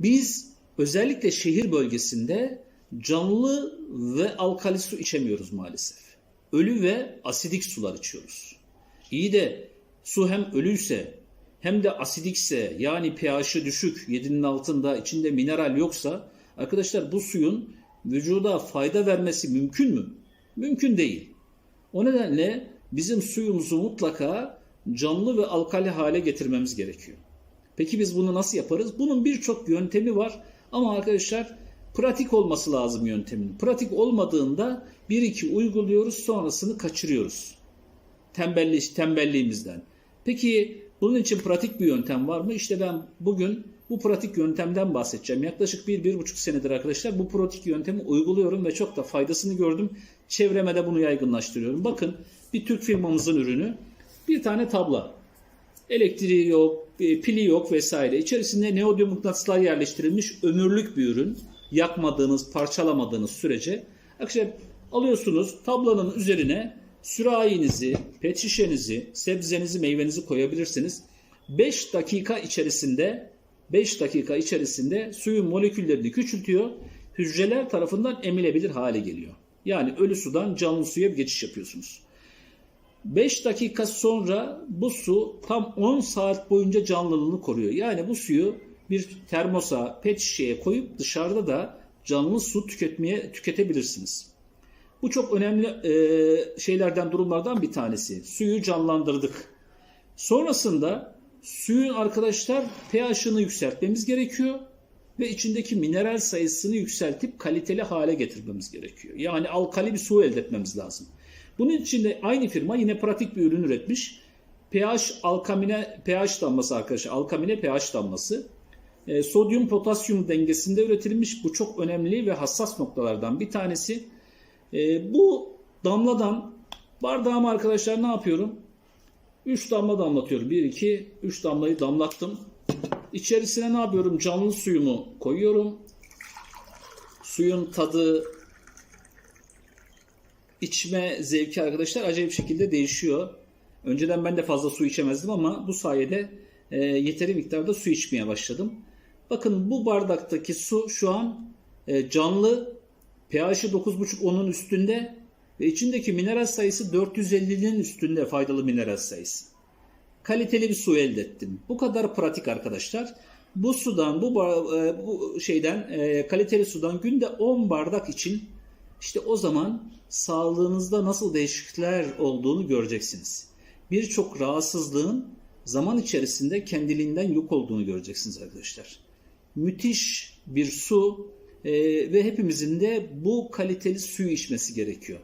Biz özellikle şehir bölgesinde canlı ve alkali su içemiyoruz maalesef. Ölü ve asidik sular içiyoruz. İyi de su hem ölüyse hem de asidikse yani pH'i düşük 7'nin altında içinde mineral yoksa arkadaşlar bu suyun vücuda fayda vermesi mümkün mü? Mümkün değil. O nedenle bizim suyumuzu mutlaka canlı ve alkali hale getirmemiz gerekiyor. Peki biz bunu nasıl yaparız? Bunun birçok yöntemi var ama arkadaşlar pratik olması lazım yöntemin. Pratik olmadığında bir iki uyguluyoruz sonrasını kaçırıyoruz. Tembelli, tembelliğimizden. Peki bunun için pratik bir yöntem var mı? İşte ben bugün bu pratik yöntemden bahsedeceğim. Yaklaşık bir, bir buçuk senedir arkadaşlar bu pratik yöntemi uyguluyorum ve çok da faydasını gördüm. Çevreme de bunu yaygınlaştırıyorum. Bakın bir Türk firmamızın ürünü. Bir tane tabla. Elektriği yok, e, pili yok vesaire. İçerisinde neodyum mıknatıslar yerleştirilmiş ömürlük bir ürün. Yakmadığınız, parçalamadığınız sürece. Arkadaşlar alıyorsunuz tablanın üzerine sürahinizi, pet şişenizi, sebzenizi, meyvenizi koyabilirsiniz. 5 dakika içerisinde 5 dakika içerisinde suyun moleküllerini küçültüyor. Hücreler tarafından emilebilir hale geliyor. Yani ölü sudan canlı suya bir geçiş yapıyorsunuz. 5 dakika sonra bu su tam 10 saat boyunca canlılığını koruyor. Yani bu suyu bir termosa, pet şişeye koyup dışarıda da canlı su tüketmeye tüketebilirsiniz. Bu çok önemli e, şeylerden, durumlardan bir tanesi. Suyu canlandırdık. Sonrasında suyun arkadaşlar pH'ını yükseltmemiz gerekiyor ve içindeki mineral sayısını yükseltip kaliteli hale getirmemiz gerekiyor. Yani alkali bir su elde etmemiz lazım. Bunun için de aynı firma yine pratik bir ürün üretmiş. pH alkamine pH damlası arkadaşlar. Alkamine pH damlası. E, sodyum potasyum dengesinde üretilmiş. Bu çok önemli ve hassas noktalardan bir tanesi. E, bu damladan bardağıma arkadaşlar ne yapıyorum? 3 damla damlatıyorum. 1, 2, 3 damlayı damlattım. İçerisine ne yapıyorum? Canlı suyumu koyuyorum. Suyun tadı, içme zevki arkadaşlar acayip şekilde değişiyor. Önceden ben de fazla su içemezdim ama bu sayede e, yeteri miktarda su içmeye başladım. Bakın bu bardaktaki su şu an e, canlı, pH'i 9,5-10'un üstünde ve içindeki mineral sayısı 450'nin üstünde faydalı mineral sayısı. Kaliteli bir su elde ettim. Bu kadar pratik arkadaşlar. Bu sudan, bu, e, bu şeyden, e, kaliteli sudan günde 10 bardak için işte o zaman sağlığınızda nasıl değişiklikler olduğunu göreceksiniz. Birçok rahatsızlığın zaman içerisinde kendiliğinden yok olduğunu göreceksiniz arkadaşlar. Müthiş bir su e, ve hepimizin de bu kaliteli suyu içmesi gerekiyor.